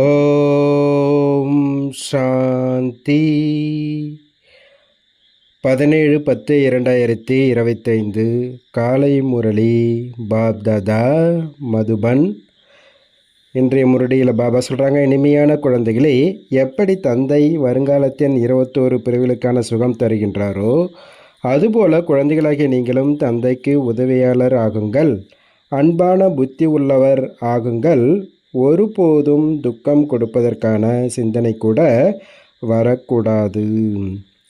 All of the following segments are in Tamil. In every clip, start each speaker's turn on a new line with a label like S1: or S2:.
S1: ஓம் சாந்தி. பதினேழு பத்து இரண்டாயிரத்தி இருபத்தைந்து. காலை முரளி பாப்தாதா மதுபன். இன்றைய முரளியில் பாபா சொல்கிறாங்க இனிமையான குழந்தைகளே எப்படி தந்தை வருங்காலத்தின் இருபத்தோரு பிரிவுகளுக்கான சுகம் தருகின்றாரோ அதுபோல குழந்தைகளாகிய நீங்களும் தந்தைக்கு உதவியாளர் ஆகுங்கள். அன்பான புத்தி உள்ளவர் ஆகுங்கள். ஒருபோதும் துக்கம் கொடுப்பதற்கான சிந்தனை கூட வரக்கூடாது.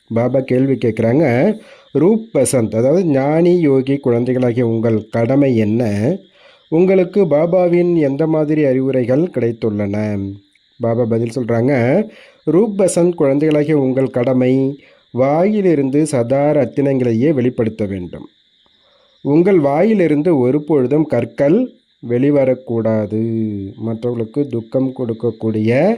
S1: பாபா கேள்வி கேட்குறாங்க ரூப் பசந்த் அதாவது ஞானி யோகி குழந்தைகளாகிய உங்கள் கடமை என்ன? உங்களுக்கு பாபாவின் எந்த மாதிரி அறிவுரைகள் கிடைத்துள்ளன? பாபா பதில் சொல்கிறாங்க ரூப் பசந்த் குழந்தைகளாகிய உங்கள் கடமை வாயிலிருந்து சதா ரத்தினங்களையே வெளிப்படுத்த வேண்டும். உங்கள் வாயிலிருந்து ஒரு பொழுதும் கற்கள் வெளிவரக்கூடாது. மற்றவர்களுக்கு துக்கம் கொடுக்கக்கூடிய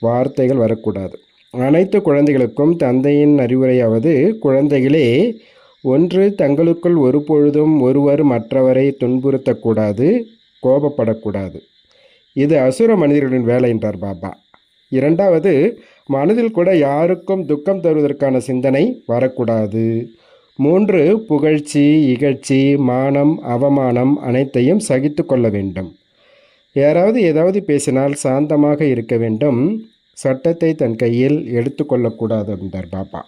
S1: வார்த்தைகள் வரக்கூடாது. அனைத்து குழந்தைகளுக்கும் தந்தையின் அறிவுரையாவது குழந்தைகளே ஒன்று தங்களுக்குள் ஒரு பொழுதும் ஒருவர் மற்றவரை துன்புறுத்தக்கூடாது கோபப்படக்கூடாது. இது அசுர மனிதர்களின் வேலை என்றார் பாபா. இரண்டாவது மனதில் கூட யாருக்கும் துக்கம் தருவதற்கான சிந்தனை வரக்கூடாது. மூன்று புகழ்ச்சி இகழ்ச்சி மானம் அவமானம் அனைத்தையும் சகித்து கொள்ள வேண்டும். யாராவது ஏதாவது பேசினால் சாந்தமாக இருக்க வேண்டும். சட்டத்தை தன் கையில் எடுத்துக்கொள்ளக்கூடாது என்றார் பாபா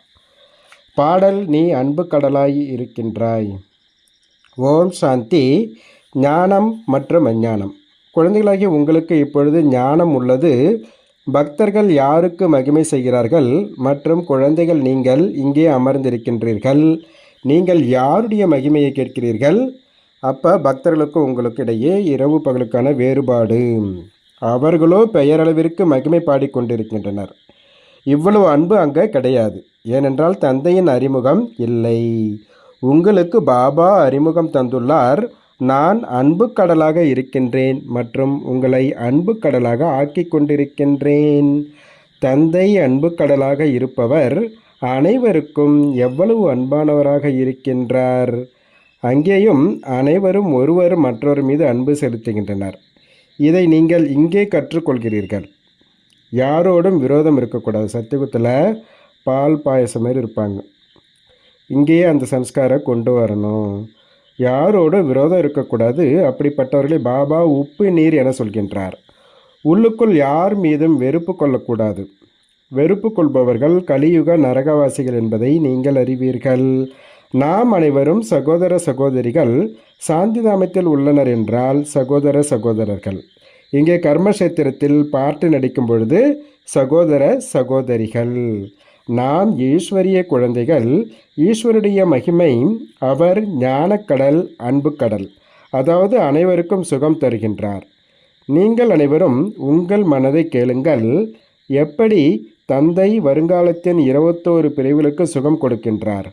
S1: பாடல் நீ அன்பு கடலாய் இருக்கின்றாய். ஓம் சாந்தி ஞானம் மற்றும் அஞ்ஞானம். குழந்தைகளாகிய உங்களுக்கு இப்பொழுது ஞானம் உள்ளது. பக்தர்கள் யாருக்கு மகிமை செய்கிறார்கள்? மற்றும் குழந்தைகள் நீங்கள் இங்கே அமர்ந்திருக்கின்றீர்கள். நீங்கள் யாருடைய மகிமையை கேட்கிறீர்கள்? அப்போ பக்தர்களுக்கு உங்களுக்கு இடையே இரவு பகலுக்கான வேறுபாடு. அவர்களோ பெயரளவிற்கு மகிமை பாடிக்கொண்டிருக்கின்றனர் இவ்வளவு அன்பு அங்கே கிடையாது. ஏனென்றால் தந்தையின் அறிமுகம் இல்லை. உங்களுக்கு பாபா அறிமுகம் தந்துள்ளார். நான் அன்பு கடலாக இருக்கின்றேன் மற்றும் உங்களை அன்பு கடலாக ஆக்கி கொண்டிருக்கின்றேன். தந்தை அன்பு கடலாக இருப்பவர் அனைவருக்கும் எவ்வளவு அன்பானவராக இருக்கின்றார். அங்கேயும் அனைவரும் ஒருவர் மற்றொரு மீது அன்பு செலுத்துகின்றனர். இதை நீங்கள் இங்கே கற்றுக்கொள்கிறீர்கள். யாரோடும் விரோதம் இருக்கக்கூடாது. சத்தியகுத்தில் பால் பாயசம் மாதிரி இருப்பாங்க. இங்கேயே அந்த சம்ஸ்காரம் கொண்டு வரணும். யாரோடும் விரோதம் இருக்கக்கூடாது. அப்படிப்பட்டவர்களை பாபா உப்பு நீர் என சொல்கின்றார். உள்ளுக்குள் யார் மீதும் வெறுப்பு கொள்ளக்கூடாது. வெறுப்பு கொள்பவர்கள் கலியுக நரகவாசிகள் என்பதை நீங்கள் அறிவீர்கள். நாம் அனைவரும் சகோதர சகோதரிகள் சாந்திதாமத்தில் உள்ளனர் என்றால் சகோதர சகோதரர்கள். இங்கே கர்மக்ஷேத்திரத்தில் பாட்டு நடிக்கும் பொழுது சகோதர சகோதரிகள். நாம் ஈஸ்வரிய குழந்தைகள் ஈஸ்வருடைய மகிமை அவர் ஞானக்கடல் அன்பு கடல் அதாவது அனைவருக்கும் சுகம் தருகின்றார். நீங்கள் அனைவரும் உங்கள் மனதை கேளுங்கள் எப்படி தந்தை வருங்காலத்தின் இருபத்தோரு பிரிவுகளுக்கு சுகம் கொடுக்கின்றார்.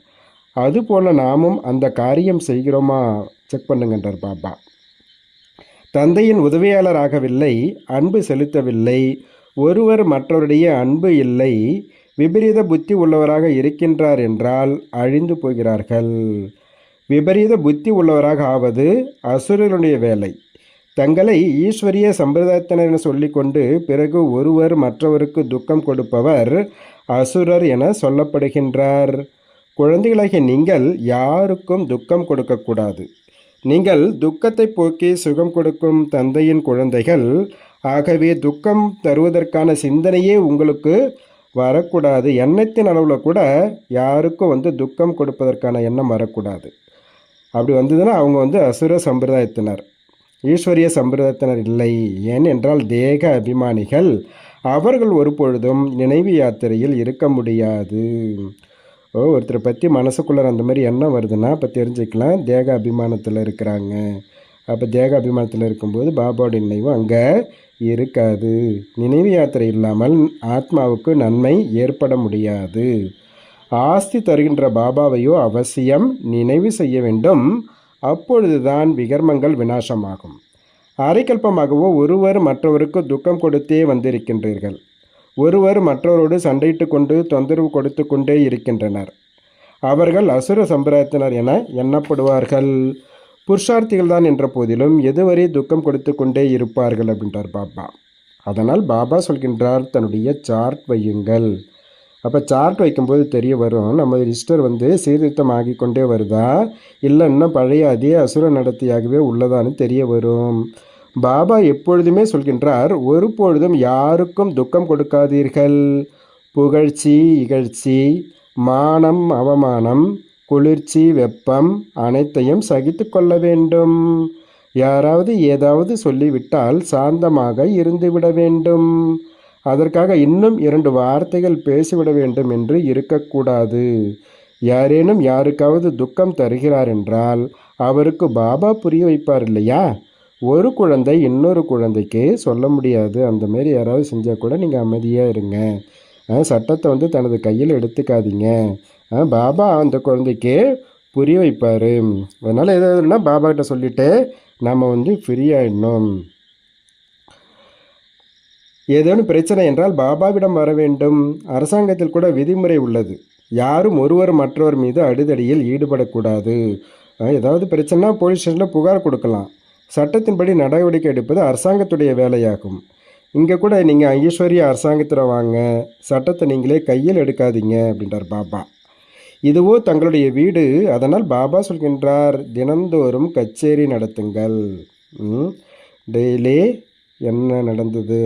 S1: அதுபோல நாமும் அந்த காரியம் செய்கிறோமா? செக் பண்ணுங்கன்றார் பாபா. தந்தையின் உதவியாளராகவில்லை அன்பு செலுத்தவில்லை ஒருவர் மற்றவருடைய அன்பு இல்லை விபரீத புத்தி உள்ளவராக இருக்கின்றார் என்றால் அழிந்து போகிறார்கள். விபரீத புத்தி உள்ளவராக ஆவது அசுரனுடைய வேலை. தங்களை ஈஸ்வரிய சம்பிரதாயத்தினர் என சொல்லிக்கொண்டு பிறகு ஒருவர் மற்றவருக்கு துக்கம் கொடுப்பவர் அசுரர் என சொல்லப்படுகின்றார். குழந்தைகளாகிய நீங்கள் யாருக்கும் துக்கம் கொடுக்கக்கூடாது. நீங்கள் துக்கத்தை போக்கி சுகம் கொடுக்கும் தந்தையின் குழந்தைகள் ஆகவே துக்கம் தருவதற்கான சிந்தனையே உங்களுக்கு வரக்கூடாது. எண்ணத்தின் அளவில் கூட யாருக்கும் வந்து துக்கம் கொடுப்பதற்கான எண்ணம் வரக்கூடாது. அப்படி வந்ததுன்னா அவங்க வந்து அசுர சம்பிரதாயத்தினர். ஈஸ்வரிய சம்பிரதாயத்தினர் இல்லை. ஏன் என்றால் தேக அபிமானிகள் அவர்கள் ஒரு பொழுதும் நினைவு யாத்திரையில் இருக்க முடியாது. ஓ ஒருத்தரை பற்றி மனசுக்குள்ளே அந்த மாதிரி எண்ணம் வருதுன்னா அப்போ தெரிஞ்சுக்கலாம். தேக அபிமானத்தில் இருக்கிறாங்க. அப்போ தேக அபிமானத்தில் இருக்கும்போது பாபாவோட நினைவு அங்கே இருக்காது. நினைவு யாத்திரை இல்லாமல் ஆத்மாவுக்கு நன்மை ஏற்பட முடியாது. ஆஸ்தி தருகின்ற பாபாவையோ அவசியம் நினைவு செய்ய வேண்டும். அப்பொழுதுதான் விகர்மங்கள் வினாசமாகும் அரைக்கல்பமாகவோ ஒருவர் மற்றவருக்கு துக்கம் கொடுத்தே வந்திருக்கின்றீர்கள். ஒருவர் மற்றவரோடு சண்டையிட்டு கொண்டு தொந்தரவு கொடுத்து கொண்டே இருக்கின்றனர். அவர்கள் அசுர சம்பிரதாயத்தினர் என எண்ணப்படுவார்கள். புருஷார்த்திகள் தான் என்ற போதிலும் எதுவரை துக்கம் கொடுத்து கொண்டே இருப்பார்கள் அப்படின்றார் பாபா. அதனால் பாபா சொல்கின்றார் தன்னுடைய சார்ட் வையுங்கள். அப்போ சார்ட் வைக்கும்போது தெரிய வரும். நம்ம ரிஜிஸ்டர் வந்து சீர்திருத்தம் ஆகிக்கொண்டே வருதா? இல்லை இன்னும் பழைய அதே அசுர நடத்தியாகவே உள்ளதான்னு தெரிய வரும். பாபா எப்பொழுதுமே சொல்கின்றார் ஒரு பொழுதும் யாருக்கும் துக்கம் கொடுக்காதீர்கள். புகழ்ச்சி இகழ்ச்சி மானம் அவமானம் குளிர்ச்சி வெப்பம் அனைத்தையும் சகித்து கொள்ள வேண்டும். யாராவது ஏதாவது சொல்லிவிட்டால் சாந்தமாக இருந்துவிட வேண்டும். அதற்காக இன்னும் இரண்டு வார்த்தைகள் பேசிவிட வேண்டும் என்று இருக்கக்கூடாது. யாரேனும் யாருக்காவது துக்கம் தருகிறார் என்றால் அவருக்கு பாபா புரிய வைப்பார் இல்லையா? ஒரு குழந்தை இன்னொரு குழந்தைக்கு சொல்ல முடியாது. அந்த மாரி யாராவது செஞ்சால் கூட நீங்கள் அமைதியாக இருங்க. சட்டத்தை வந்து தனது கையில் எடுத்துக்காதீங்க. பாபா அந்த குழந்தைக்கு புரிய வைப்பார். அதனால் எதாவதுன்னா பாபா கிட்ட சொல்லிவிட்டு நம்ம வந்து ஃப்ரீ ஏதேனும் பிரச்சனை என்றால் பாபாவிடம் வர வேண்டும். அரசாங்கத்தில் கூட விதிமுறை உள்ளது. யாரும் ஒருவர் மற்றவர் மீது அடிதடியில் ஈடுபடக்கூடாது. ஏதாவது பிரச்சனைனா போலீஸ் ஸ்டேஷனில் புகார் கொடுக்கலாம். சட்டத்தின்படி நடவடிக்கை எடுப்பது அரசாங்கத்துடைய வேலையாகும். இங்கே கூட நீங்கள் ஐஸ்வர்யா அரசாங்கத்தில் வாங்க. சட்டத்தை நீங்களே கையில் எடுக்காதீங்க அப்படின்றார் பாபா. இதுவோ தங்களுடைய வீடு. அதனால் பாபா சொல்கின்றார் தினந்தோறும் கச்சேரி நடத்துங்கள். டெய்லி என்ன நடந்தது?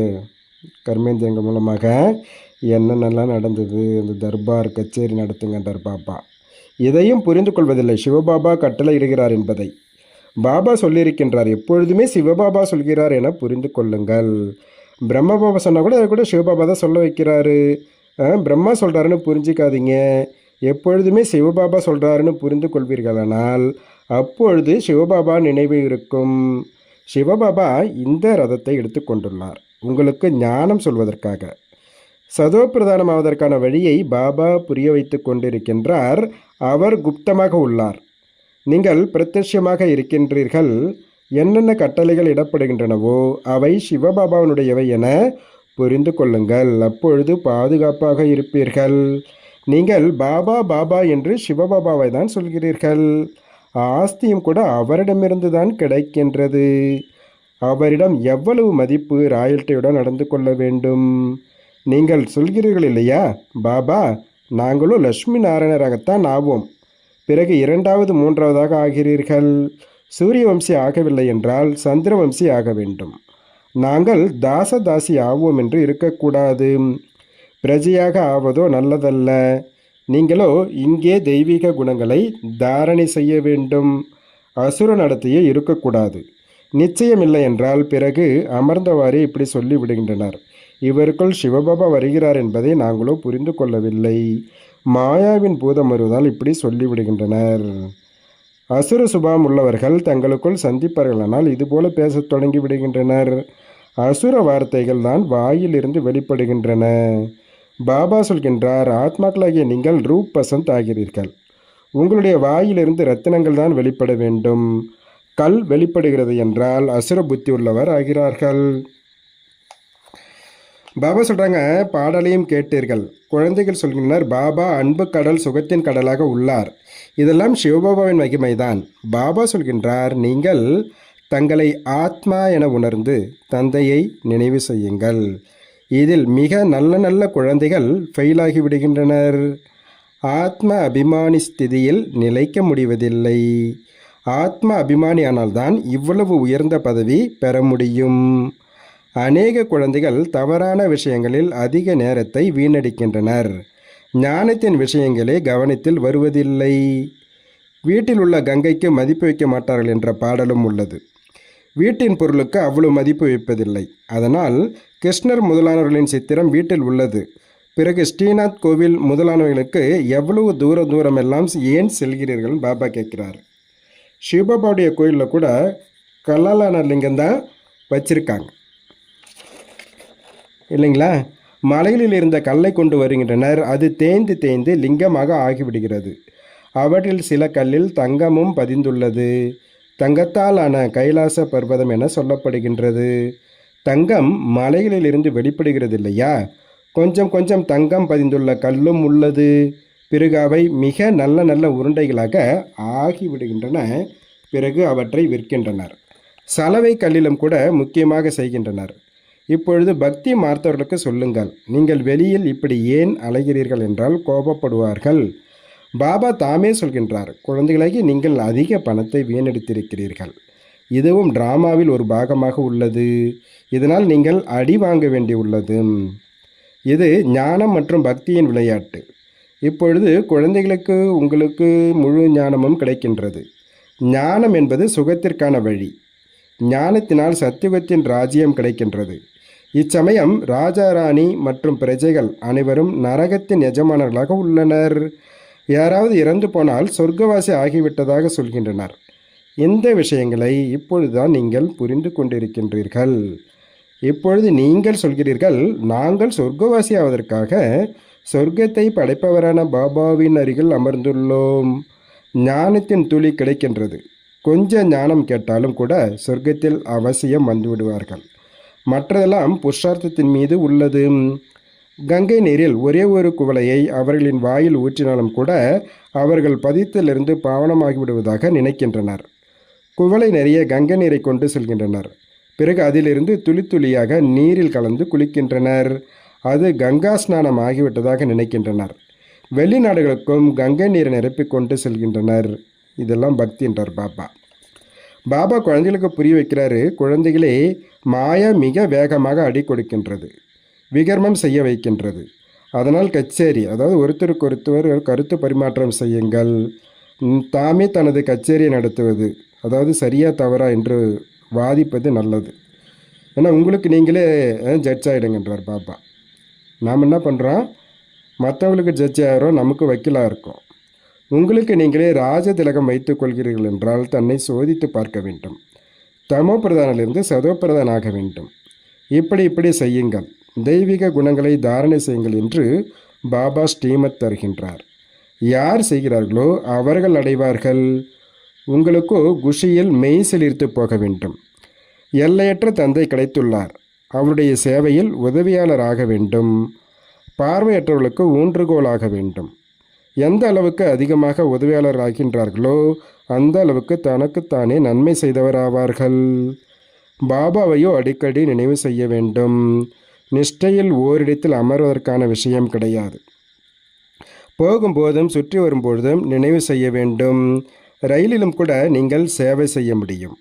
S1: கர்மேந்திரங்கள் மூலமாக என்னென்னலாம் நடந்தது? இந்த தர்பார் கச்சேரி நடத்துங்கன்றார் பாபா இதையும் புரிந்து கொள்வதில்லை. சிவபாபா கட்டளை இடுகிறார் என்பதை. பாபா சொல்லியிருக்கின்றார் எப்பொழுதுமே சிவபாபா சொல்கிறார் என புரிந்து கொள்ளுங்கள். பிரம்மபாபா சொன்னால் கூட அதை கூட சிவபாபா தான் சொல்ல வைக்கிறாரு. பிரம்மா சொல்கிறாருன்னு புரிஞ்சிக்காதீங்க. எப்பொழுதுமே சிவபாபா சொல்கிறாருன்னு புரிந்து கொள்வீர்களானால் அப்பொழுது சிவபாபா நினைவு இருக்கும். சிவபாபா இந்த ரதத்தை எடுத்துக்கொண்டுள்ளார் உங்களுக்கு ஞானம் சொல்வதற்காக. சதோப்பிரதானமாவதற்கான வழியை பாபா புரிய வைத்து கொண்டிருக்கின்றார். அவர் குப்தமாக உள்ளார். நீங்கள் பிரத்யட்சமாக இருக்கின்றீர்கள். என்னென்ன கட்டளைகள் இடப்படுகின்றனவோ அவை சிவபாபாவினுடையவை என புரிந்து கொள்ளுங்கள். அப்பொழுது பாதுகாப்பாக இருப்பீர்கள். நீங்கள் பாபா பாபா என்று சிவபாபாவை தான் சொல்கிறீர்கள். ஆஸ்தியும் கூட அவரிடமிருந்து தான் கிடைக்கின்றது. அவரிடம் எவ்வளவு மதிப்பு ராயல்ட்டியுடன் நடந்து கொள்ள வேண்டும்? நீங்கள் சொல்கிறீர்கள் இல்லையா? பாபா நாங்களும் லட்சுமி நாராயணராகத்தான் ஆவோம். பிறகு இரண்டாவது மூன்றாவதாக ஆகிறீர்கள். சூரியவம்சி ஆகவில்லை என்றால் சந்திரவம்சி ஆக வேண்டும். நாங்கள் தாசதாசி ஆவோம் என்று இருக்கக்கூடாது. பிரஜையாக ஆவதோ நல்லதல்ல. நீங்களோ இங்கே தெய்வீக குணங்களை தாரணை செய்ய வேண்டும். அசுர நடத்தையே இருக்கக்கூடாது. நிச்சயமில்லை என்றால் பிறகு அமர்ந்தவாறே இப்படி சொல்லி விடுகின்றனர் இவருக்குள் சிவபாபா வருகிறார் என்பதை நாங்களோ புரிந்து கொள்ளவில்லை. மாயாவின் பூதம் வருவதால் இப்படி சொல்லிவிடுகின்றனர். அசுர சுபாவம் உள்ளவர்கள் தங்களுக்குள் சந்திப்பார்களானால் இதுபோல பேசத் தொடங்கி விடுகின்றனர் அசுர வார்த்தைகள் தான் வாயிலிருந்து வெளிப்படுகின்றன. பாபா சொல்கின்றார் ஆத்மாக்களாகிய நீங்கள் ரூப் பசந்த் ஆகிறீர்கள். உங்களுடைய வாயிலிருந்து ரத்தினங்கள் தான் வெளிப்பட வேண்டும். கல் வெளிப்படுகிறது என்றால் அசுர புத்தி உள்ளவர் ஆகிறார்கள். பாபா சொல்கிறாங்க பாடலையும் கேட்டீர்கள். குழந்தைகள் சொல்கின்றனர் பாபா அன்பு கடல் சுகத்தின் கடலாக உள்ளார். இதெல்லாம் சிவபாபாவின் மகிமைதான். பாபா சொல்கின்றார் நீங்கள் தங்களை ஆத்மா என உணர்ந்து தந்தையை நினைவு செய்யுங்கள். இதில் மிக நல்ல நல்ல குழந்தைகள் ஃபெயிலாகி விடுகின்றனர். ஆத்ம அபிமானி ஸ்திதியில் நிலைக்க முடிவதில்லை. ஆத்ம அபிமானியானால்தான் இவ்வளவு உயர்ந்த பதவி பெற முடியும். அநேக குழந்தைகள் தவறான விஷயங்களில் அதிக நேரத்தை வீணடிக்கின்றனர். ஞானத்தின் விஷயங்களே கவனத்தில் வருவதில்லை. வீட்டில் உள்ள கங்கைக்கு மதிப்பு வைக்க மாட்டார்கள் என்ற பாடலும் உள்ளது. வீட்டின் பொருளுக்கு அவ்வளவு மதிப்பு வைப்பதில்லை. அதனால் கிருஷ்ணர் முதலானவர்களின் சித்திரம் வீட்டில் உள்ளது. பிறகு ஸ்ரீநாத் கோவில் முதலானவர்களுக்கு எவ்வளவு தூர தூரமெல்லாம் ஏன் செல்கிறீர்கள் பாபா கேட்கிறார். சிவபாபாவுடைய கோயிலில் கூட கல்லாலான லிங்கம் தான் வச்சுருக்காங்க. இல்லைங்களா? மலைகளில் இருந்த கல்லை கொண்டு வருகின்றனர். அது தேய்ந்து தேய்ந்து லிங்கமாக ஆகிவிடுகிறது. அவற்றில் சில கல்லில் தங்கமும் பதிந்துள்ளது. தங்கத்தால் ஆன கைலாச பர்வதம் என சொல்லப்படுகின்றது. தங்கம் மலைகளில் இருந்து வெளிப்படுகிறது இல்லையா கொஞ்சம் கொஞ்சம் தங்கம் பதிந்துள்ள கல்லும் உள்ளது. பிறகு அவை மிக நல்ல நல்ல உருண்டைகளாக ஆகிவிடுகின்றன. பிறகு அவற்றை விற்கின்றனர். சலவை கல்லிலும் கூட முக்கியமாக செய்கின்றனர். இப்பொழுது பக்தி மார்த்தவர்களுக்கு சொல்லுங்கள் நீங்கள் வெளியில் இப்படி ஏன் அலைகிறீர்கள் என்றால் கோபப்படுவார்கள். பாபா தாமே சொல்கின்றார் குழந்தைகளாகி நீங்கள் அதிக பணத்தை வீணடித்திருக்கிறீர்கள். இதுவும் டிராமாவில் ஒரு பாகமாக உள்ளது. இதனால் நீங்கள் அடி வாங்க வேண்டியுள்ளது இது ஞானம் மற்றும் பக்தியின் விளையாட்டு. இப்பொழுது குழந்தைகளுக்கு உங்களுக்கு முழு ஞானமும் கிடைக்கின்றது. ஞானம் என்பது சுகத்திற்கான வழி. ஞானத்தினால் சத்தியுகத்தின் ராஜ்யம் கிடைக்கின்றது. இச்சமயம் ராஜா ராணி மற்றும் பிரஜைகள் அனைவரும் நரகத்தின் எஜமானர்களாக உள்ளனர். யாராவது இறந்து போனால் சொர்க்கவாசி ஆகிவிட்டதாக சொல்கின்றனர். இந்த விஷயங்களை இப்பொழுதுதான் நீங்கள் புரிந்து கொண்டிருக்கின்றீர்கள். இப்பொழுது நீங்கள் சொல்கிறீர்கள் நாங்கள் சொர்க்கவாசி ஆவதற்காக சொர்க்கத்தை படைப்பவரான பாபாவின் அருகில் அமர்ந்துள்ளோம். ஞானத்தின் துளி கிடைக்கின்றது. கொஞ்ச ஞானம் கேட்டாலும் கூட சொர்க்கத்தில் அவசியம் வந்துவிடுவார்கள். மற்றதெல்லாம் புருஷார்த்தத்தின் மீது உள்ளது. கங்கை நீரில் ஒரே ஒரு குவளையை அவர்களின் வாயில் ஊற்றினாலும் கூட அவர்கள் பதித்திலிருந்து பாவனமாகிவிடுவதாக நினைக்கின்றனர். குவளை நிறைய கங்கை நீரை கொண்டு செல்கின்றனர். பிறகு அதிலிருந்து துளி துளியாக நீரில் கலந்து குளிக்கின்றனர். அது கங்கா ஸ்நானம் ஆகிவிட்டதாக நினைக்கின்றனர். வெளிநாடுகளுக்கும் கங்கை நீரை நிரப்பிக் கொண்டு செல்கின்றனர். இதெல்லாம் பக்தி என்றார் பாபா. பாபா குழந்தைகளுக்கு புரிய வைக்கிறாரு குழந்தைகளே மாயா மிக வேகமாக அடி கொடுக்கின்றது விகர்மம் செய்ய வைக்கின்றது. அதனால் கச்சேரி அதாவது ஒருத்தருக்கு ஒருத்தர் கருத்து பரிமாற்றம் செய்யுங்கள். தாமே தனது கச்சேரியை நடத்துவது அதாவது சரியா தவறா என்று வாதிப்பது நல்லது. ஏன்னா உங்களுக்கு நீங்களே ஜட்ஜ் ஆகிடுங்கன்றார் பாபா. நாம் என்ன பண்ணுறோம் மற்றவங்களுக்கு ஜட்ஜ் ஆகிறோம் நமக்கு வக்கீலாக இருக்கும். உங்களுக்கு நீங்களே ராஜ திலகம் வைத்துக் கொள்கிறீர்கள் என்றால் தன்னை சோதித்து பார்க்க வேண்டும். தமோ பிரதானிலிருந்து சதோ பிரதான் ஆக வேண்டும். இப்படி இப்படி செய்யுங்கள். தெய்வீக குணங்களை தாரணை செய்யுங்கள் என்று பாபா ஸ்ரீமத் தருகின்றார். யார் செய்கிறார்களோ அவர்கள் அடைவார்கள். உங்களுக்கோ குஷியில் மெய் செலிர்த்து போக வேண்டும். எல்லையற்ற தந்தை கிடைத்துள்ளார். அவருடைய சேவையில் உதவியாளராக வேண்டும். பார்வையற்றவர்களுக்கு ஊன்றுகோலாக வேண்டும். எந்த அளவுக்கு அதிகமாக உதவியாளர் ஆகின்றார்களோ அந்த அளவுக்கு தனக்குத்தானே நன்மை செய்தவராவார்கள். பாபாவையோ அடிக்கடி நினைவு செய்ய வேண்டும். நிஷ்டையில் ஓரிடத்தில் அமர்வதற்கான விஷயம் கிடையாது. போகும்போதும் சுற்றி வரும்பொழுதும் நினைவு செய்ய வேண்டும். ரயிலிலும் கூட நீங்கள் சேவை செய்ய முடியும்.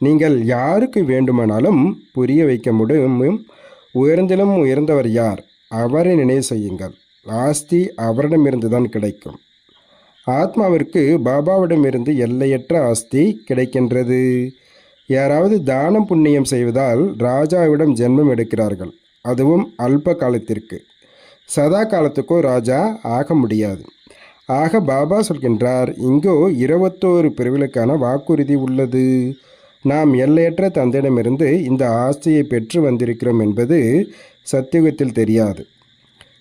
S1: நீங்கள் யாருக்கு வேண்டுமானாலும் புரிய வைக்க முடியும். உயர்ந்திலும் உயர்ந்தவர் யார்? அவரை நினைவு செய்யுங்கள். ஆஸ்தி அவரிடமிருந்து தான் கிடைக்கும். ஆத்மாவிற்கு பாபாவிடமிருந்து எல்லையற்ற ஆஸ்தி கிடைக்கின்றது. யாராவது தானம் புண்ணியம் செய்வதால் ராஜாவிடம் ஜென்மம் எடுக்கிறார்கள். அதுவும் அல்ப காலத்திற்கு. சதா காலத்துக்கோ ராஜா ஆக முடியாது. ஆக பாபா சொல்கின்றார் இங்கோ இருபத்தோரு பிரிவுகளுக்கான வாக்குறுதி உள்ளது. நாம் எல்லையற்ற தந்தையிடமிருந்து இந்த ஆஸ்தியை பெற்று வந்திருக்கிறோம் என்பது சத்தியுகத்தில் தெரியாது.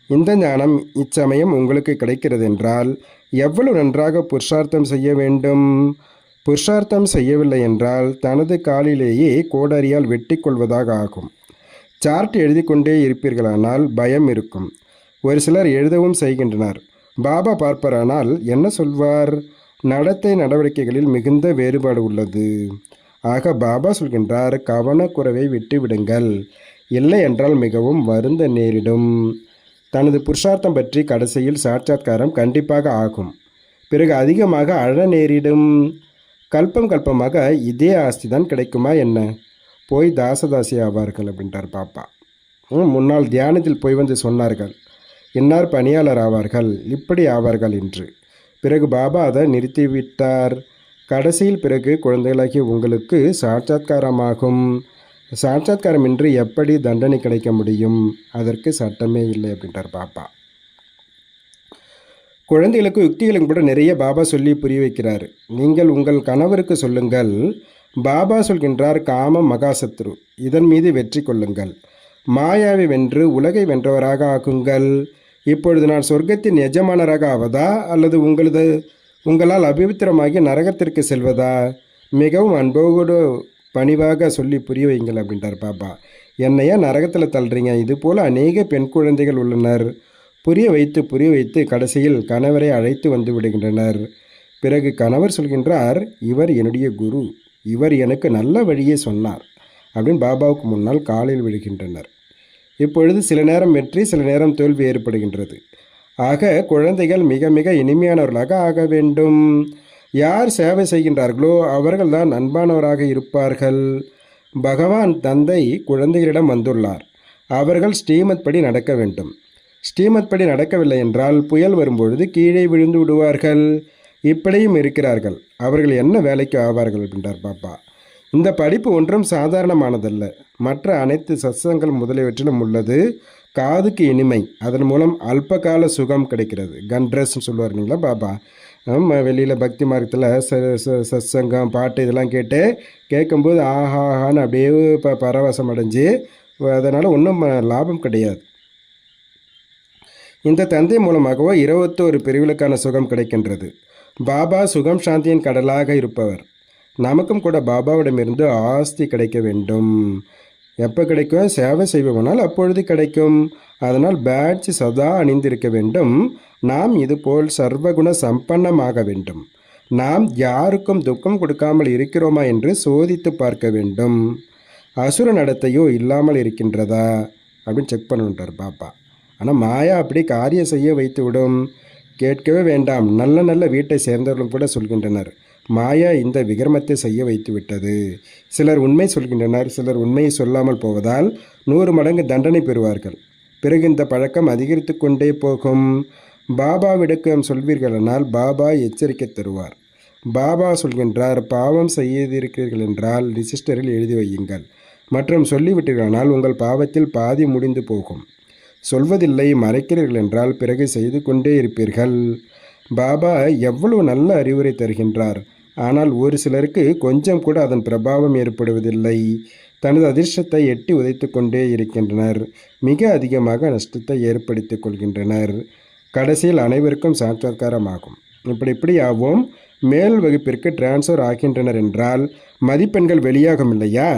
S1: இந்த ஞானம் இச்சமயம் உங்களுக்கு கிடைக்கிறது என்றால் எவ்வளவு நன்றாக புருஷார்த்தம் செய்ய வேண்டும்? புருஷார்த்தம் செய்யவில்லை என்றால் தனது காலிலேயே கோடரியால் வெட்டி கொள்வதாக ஆகும். சார்ட் எழுதி கொண்டே இருப்பீர்களானால் பயம் இருக்கும். ஒரு சிலர் எழுதவும் செய்கின்றனர். பாபா பார்ப்பரானால் என்ன சொல்வார்? நடத்தை நடவடிக்கைகளில் மிகுந்த வேறுபாடு உள்ளது. ஆக பாபா சொல்கின்றார் கவனக்குறைவை விட்டுவிடுங்கள் இல்லை என்றால் மிகவும் வருந்த நேரிடும். தனது புருஷார்த்தம் பற்றி கடைசியில் சாட்சாத்காரம் கண்டிப்பாக ஆகும். பிறகு அதிகமாக அழ நேரிடும். கல்பம் கல்பமாக இதே ஆஸ்தி தான் கிடைக்குமா என்ன? போய் தாசதாசி ஆவார்கள் அப்படின்றார் பாப்பா ம், முன்னால் தியானத்தில் போய் வந்து சொன்னார்கள். இன்னார் பணியாளர் ஆவார்கள். இப்படி ஆவார்கள் என்று. பிறகு பாபா அதை நிறுத்திவிட்டார். கடைசியில் பிறகு குழந்தைகளாகிய உங்களுக்கு சாட்சாத்காரமாகும். சாட்சாத்காரம் இன்றி எப்படி தண்டனை கிடைக்க முடியும்? அதற்கு சட்டமே இல்லை அப்படின்றார் பாபா குழந்தைகளுக்கு யுக்திகளும் கூட நிறைய பாபா சொல்லி புரிய வைக்கிறார். நீங்கள் உங்கள் கணவருக்கு சொல்லுங்கள். பாபா சொல்கின்றார் காம மகாசத்ரு. இதன் மீது வெற்றி கொள்ளுங்கள். மாயாவை வென்று உலகை வென்றவராக ஆக்குங்கள். இப்பொழுது நான் சொர்க்கத்தின் எஜமானராக ஆவதா? அல்லது உங்களது உங்களால் அபிவித்திரமாகி நரகத்திற்கு செல்வதா? மிகவும் அன்போடு பணிவாக சொல்லி புரிய வைங்கள் அப்படின்றார் பாபா. என்னையா நரகத்தில் தள்ளுறீங்க? இது போல் அநேக பெண் குழந்தைகள் உள்ளனர். புரிய வைத்து புரிய வைத்து கடைசியில் கணவரை அழைத்து வந்து விடுகின்றனர். பிறகு கணவர் சொல்கின்றார் இவர் என்னுடைய குரு. இவர் எனக்கு நல்ல வழியை சொன்னார். அப்படின்னு பாபாவுக்கு முன்னால் காலில் விழுகின்றனர். இப்பொழுது சில நேரம் வெற்றி சில நேரம் தோல்வி ஏற்படுகின்றது. ஆக குழந்தைகள் மிக மிக இனிமையானவர்களாக ஆக வேண்டும். யார் சேவை செய்கின்றார்களோ அவர்கள்தான் அன்பானவராக இருப்பார்கள். பகவான் தந்தை குழந்தைகளிடம் வந்துள்ளார். அவர்கள் ஸ்ரீமத் படி நடக்க வேண்டும். ஸ்ரீமத் படி நடக்கவில்லை என்றால் புயல் வரும்பொழுது கீழே விழுந்து விடுவார்கள். இப்படியும் இருக்கிறார்கள். அவர்கள் என்ன வேலைக்கு ஆவார்கள் அப்படின்றார் பாப்பா. இந்த படிப்பு ஒன்றும் சாதாரணமானதல்ல. மற்ற அனைத்து சத்சங்கள் முதலியவற்றிலும் உள்ளது. காதுக்கு இனிமை. அதன் மூலம் அல்பகால சுகம் கிடைக்கிறது. கன்ட்ரஸ்ன்னு சொல்லுவார் இல்லைங்களா பாபா? நம்ம வெளியில் பக்தி மார்க்கத்தில் ச ச- சத்சங்கம் பாட்டு இதெல்லாம் கேட்டு கேட்கும்போது ஆஹாஹான்னு அப்படியே ப பரவசம் அடைஞ்சு அதனால் ஒன்றும் லாபம் கிடையாது. இந்த தந்தை மூலமாகவோ இருபத்தோரு பிரிவுகளுக்கான சுகம் கிடைக்கின்றது. பாபா சுகம் சாந்தியின் கடலாக இருப்பவர். நமக்கும் கூட பாபாவிடமிருந்து ஆஸ்தி கிடைக்க வேண்டும். எப்போ கிடைக்கும்? சேவை செய்வோனால் அப்பொழுது கிடைக்கும். அதனால் பேட்ச் சதா அணிந்திருக்க வேண்டும். நாம் இதுபோல் சர்வகுண சம்பன்னமாக வேண்டும். நாம் யாருக்கும் துக்கம் கொடுக்காமல் இருக்கிறோமா என்று சோதித்து பார்க்க வேண்டும். அசுர நடத்தையோ இல்லாமல் இருக்கின்றதா? அப்படின்னு செக் பண்ணுன்றார் பாப்பா. ஆனால் மாயா அப்படி காரியம் செய்ய வைத்து விடும் கேட்கவே வேண்டாம். நல்ல நல்ல வீட்டை சேர்ந்தவர்களும் கூட சொல்கின்றனர். மாயா இந்த விகிரமத்தை செய்ய வைத்துவிட்டது சிலர் உண்மை சொல்கின்றனர் சிலர் உண்மையை சொல்லாமல் போவதால் நூறு மடங்கு தண்டனை பெறுவார்கள். பிறகு இந்த பழக்கம் அதிகரித்து கொண்டே போகும். பாபாவிடக்கம் சொல்வீர்களானால் பாபா எச்சரிக்கை தருவார். பாபா சொல்கின்றார் பாவம் செய்திருக்கிறீர்கள் என்றால் ரிஜிஸ்டரில் எழுதி வையுங்கள். மற்றும் சொல்லிவிட்டீர்களானால் உங்கள் பாவத்தில் பாதி முடிந்து போகும். சொல்வதில்லை மறைக்கிறீர்கள் என்றால் பிறகு செய்து கொண்டே இருப்பீர்கள். பாபா எவ்வளவு நல்ல அறிவுரை தருகின்றார். ஆனால் ஒரு சிலருக்கு கொஞ்சம் கூட அதன் பிரபாவம் ஏற்படுவதில்லை. தனது அதிர்ஷ்டத்தை எட்டி உதைத்து கொண்டே இருக்கின்றனர். மிக அதிகமாக நஷ்டத்தை ஏற்படுத்திக் கொள்கின்றனர். கடைசியில் அனைவருக்கும் சாட்சாத்காரமாகும். இப்படி இப்படி ஆவோம் மேல் வகுப்பிற்கு டிரான்ஸ்ஃபர் ஆகின்றனர் என்றால் மதிப்பெண்கள் வெளியாகும் இல்லையா?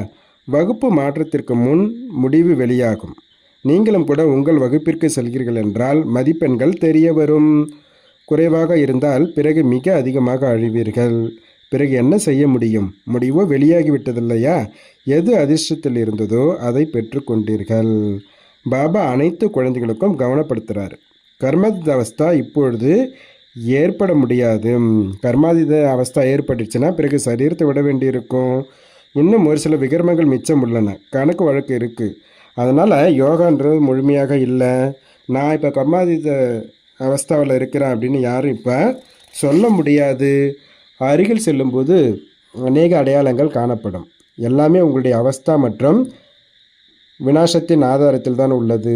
S1: வகுப்பு மாற்றத்திற்கு முன் முடிவு வெளியாகும். நீங்களும் கூட உங்கள் வகுப்பிற்கு செல்கிறீர்கள் என்றால் மதிப்பெண்கள் தெரிய வரும். குறைவாக இருந்தால் பிறகு மிக அதிகமாக அழிவீர்கள். பிறகு என்ன செய்ய முடியும்? முடிவோ வெளியாகிவிட்டதில்லையா? எது அதிர்ஷ்டத்தில் இருந்ததோ அதை பெற்றுக்கொண்டீர்கள் பாபா அனைத்து குழந்தைகளுக்கும் கவனப்படுத்துகிறார் கர்மதித அவஸ்தா இப்பொழுது ஏற்பட முடியாது கர்மாதித அவஸ்தா ஏற்பட்டுச்சுன்னா பிறகு சரீரத்தை விட வேண்டியிருக்கும். இன்னும் ஒரு சில விகர்மங்கள் மிச்சம் உள்ளன. கணக்கு வழக்கு இருக்குது அதனால் யோகான்றது முழுமையாக இல்லை. நான் இப்போ கர்மாதித அவஸ்தாவில் இருக்கிறேன் அப்படின்னு யாரும் இப்போ சொல்ல முடியாது. அருகில் செல்லும்போது அநேக அடையாளங்கள் காணப்படும். எல்லாமே உங்களுடைய அவஸ்தா மற்றும் வினாசத்தின் ஆதாரத்தில் தான் உள்ளது.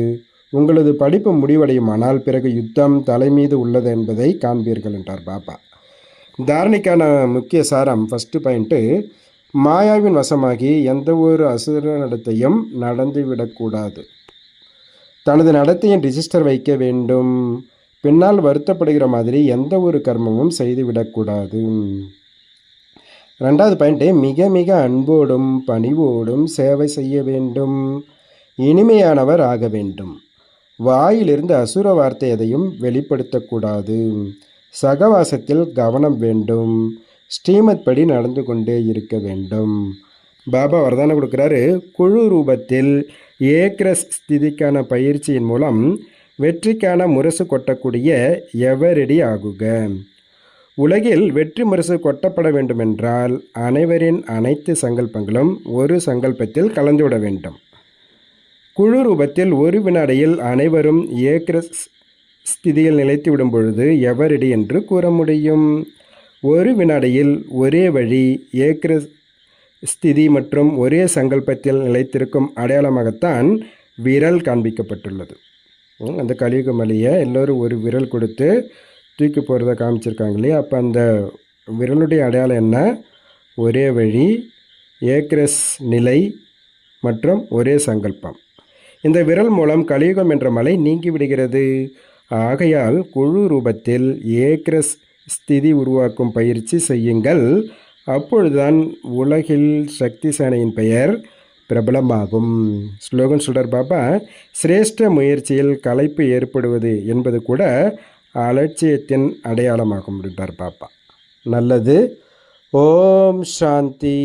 S1: உங்களது படிப்பு முடிவடையுமானால் பிறகு யுத்தம் தலைமீது உள்ளது என்பதை காண்பீர்கள் என்றார் பாபா. தாரணிக்கான முக்கிய சாரம் ஃபஸ்ட்டு பாயிண்ட்டு மாயாவின் வசமாகி எந்த ஒரு அசுர நடத்தையும் நடந்துவிடக்கூடாது. தனது நடத்தையின் ரிஜிஸ்டர் வைக்க வேண்டும். பின்னால் வருத்தப்படுகிற மாதிரி எந்த ஒரு கர்மமும் செய்துவிடக்கூடாது. ரெண்டாவது பாயிண்ட்டு மிக மிக அன்போடும் பணிவோடும் சேவை செய்ய வேண்டும். இனிமையானவர் ஆக வேண்டும். வாயிலிருந்து அசுர வார்த்தை எதையும் வெளிப்படுத்தக்கூடாது. சகவாசத்தில் கவனம் வேண்டும். ஸ்ரீமத் படி நடந்து கொண்டே இருக்க வேண்டும். பாபா வரதானம் கொடுக்குறாரு குழு ரூபத்தில் ஏக்ரஸ் ஸ்திதிக்கான பயிற்சியின் மூலம் வெற்றிக்கான முரசு கொட்டக்கூடிய எவரெடி ஆகுக? உலகில் வெற்றி முரசு கொட்டப்பட வேண்டுமென்றால் அனைவரின் அனைத்து சங்கல்பங்களும் ஒரு சங்கல்பத்தில் கலந்துவிட வேண்டும். குழு ரூபத்தில் ஒரு வினாடியில் அனைவரும் ஏக்கிர ஸ்திதியில் நிலைத்து விடும் பொழுது எவரிடி என்று கூற முடியும்? ஒரு வினாடியில் ஒரே வழி ஏக்கிர ஸ்திதி மற்றும் ஒரே சங்கல்பத்தில் நிலைத்திருக்கும் அடையாளமாகத்தான் விரல் காண்பிக்கப்பட்டுள்ளது. அந்த கலியுக மலையை எல்லோரும் ஒரு விரல் கொடுத்து தூக்கி போகிறத காமிச்சிருக்காங்க இல்லையா? அப்போ அந்த விரலுடைய அடையாளம் என்ன? ஒரே வழி ஏக்ரஸ் நிலை மற்றும் ஒரே சங்கல்பம். இந்த விரல் மூலம் கலியுகம் என்ற மலை நீங்கி விடுகிறது. ஆகையால் குழு ரூபத்தில் ஏக்ரஸ் ஸ்திதி உருவாக்கும் பயிற்சி செய்யுங்கள். அப்பொழுதுதான் உலகில் சக்தி சேனையின் பெயர் பிரபலமாகும். ஸ்லோகன் சொல்கிறார் பாபா சிரேஷ்ட முயற்சியில் கலைப்பு ஏற்படுவது என்பது கூட அலட்சியத்தின் அடையாளமாகும் அப்படின்றார் பாப்பா. நல்லது. ஓம் சாந்தி.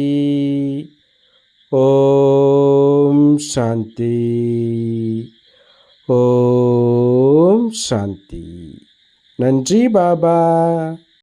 S1: ஓம் சாந்தி. ஓம் சாந்தி. நன்றி பாபா.